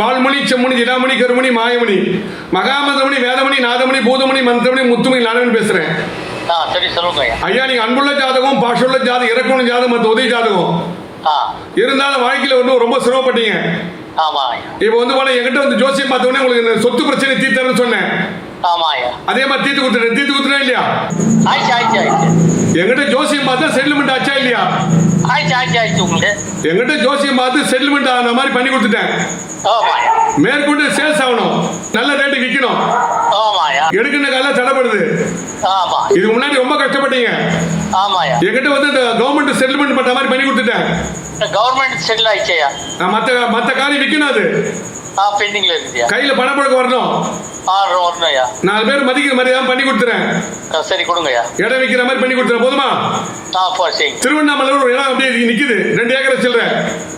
கால்மணி செம்மணி ஜிடாமணி கருமணி மாயமணி மகாமதமணி வேதமணி நாதமணி பூதமணி மந்திரமணி முத்துமணி நாடகன் பேசுறேன். ஐயா. நீங்க அன்புள்ள ஜாதகம் பாஷுள்ள ஜாதகம் இறக்கணும் ஜாதகம் மற்ற உதவி ஜாதகம். ஆ. இருந்தாலும் வாழ்க்கையில வந்து ரொம்ப சிரமப்பட்டீங்க. இப்போ வந்து போனா என்கிட்ட வந்து ஜோசியம் பார்த்தவொடனே உங்களுக்கு சொத்து பிரச்சனை தீர்த்தரன்னு சொன்னேன். அதே மாதிரி தீர்த்து கொடுத்துட்டேன். தீர்த்து கொடுத்துட்டேன் இல்லையா? என்கிட்ட ஜோசியம் பார்த்தா செட்டில்மெண்ட் ஆச்சா இல்லையா? என்கிட்ட ஜோசியம் பார்த்து செட்டில்மெண்ட் ஆன மாதிரி பண்ணி கொடுத்துட்டேன். மேற்கொண்டு சேல்ஸ் ஆகணும். நல்ல ரேட்டு விற்கணும். எடுக்கின்ற காலம் தடைப்படுது. இதுக்கு முன்னாடி ரொம்ப கஷ்டப்பட்டீங்க. என்கிட்ட வந்து இந்த கவர்மெண்ட் செட்டில்மெண்ட் பண்ற மாதிரி பண்ணி கொடுத்துட்டேன். கவர்மெண்ட் செட்டில் ஆயிடுச்சு ஐயா நான் மற்ற மற்ற காரியம் விற்கணும் அது. பெண்டிங்ல இருக்குதுயா கையில பணப்பழக்கம் வரணும். ஆ வரணும் ஐயா. நாலு பேர் மதிக்கிற மாதிரி தான் பண்ணி கொடுத்துறேன். சரி கொடுங்க ஐயா. இடம் விற்கிற மாதிரி பண்ணி கொடுத்துறேன். போதுமா? திருவண்ணாமலையில் ஒரு இடம் அப்படியே நிக்குது. ரெண்டு ஏக்கரை சில்லற.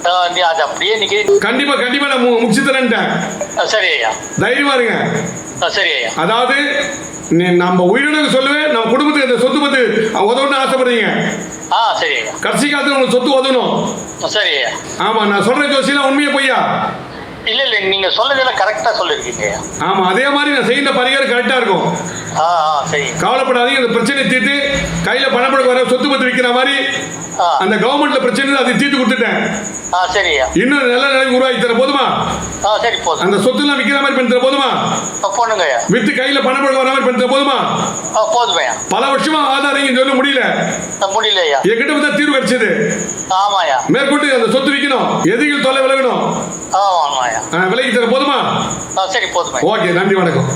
ஆ, நீ அது அப்படியே நிற்கிது கண்டிப்பா கண்டிப்பா நான் முடிச்சு தரேன்ட்டேன் சரி ஐயா. தைரியமா இருங்க. சரி ஐயா. அதாவது நம்ம உயிரினங்க சொல்லுவேன் நம்ம குடும்பத்துக்கு இந்த சொத்து பத்து உதவணும்னு ஆசைப்படுறீங்க. ஆ சரி கடைசி காலத்துல உங்களுக்கு சொத்து உதவணும். சரி ஐயா. ஆமா நான் சொல்ற ஜோசியெல்லாம் உண்மையா பொய்யா? இல்ல இல்ல நீங்க சொன்னதெல்லாம் கரெக்டா சொல்லிருக்கீங்க. ஆமா அதே மாதிரி நான் செய்கிற பரிகாரம் கரெக்டா இருக்கும். ஆ ஆ சரி. கவலைப்படாதீங்க இந்த பிரச்சனை தீர்த்து கையில பணப்பழக்கம் வர சொத்து பத்து விற்கிற மாதிரி அந்த கவர்மெண்ட்ல பிரச்சனை அதை தீர்த்து கொடுத்துட்டேன். இன்னும் நல்ல நிலைமை உருவாக்கி தர போதுமா? ஆ சரி போதும். அந்த சொத்துலாம் விற்கிற மாதிரி பண்ணி தர போதுமா? ஐயா வித்து கையில பணப்பழக்கம் வர மாதிரி பண்ணி தர போதுமா? ஆ போதும் ஐயா பல வருஷமா ஆதாரம் இங்க சொல்ல முடியல. ஆ, முடியல ஐயா என்கிட்ட வந்து தீர்வு கிடைச்சது. ஆமா ஐயா மேற்கொண்டு அந்த சொத்து விற்கணும் எதிரிகள் தொலை விலகணும். ஆ ஆமா ஐயா ஆ, விலைக்கு தர போதுமா? ஆ சரி போதும் ஓகே நன்றி வணக்கம்.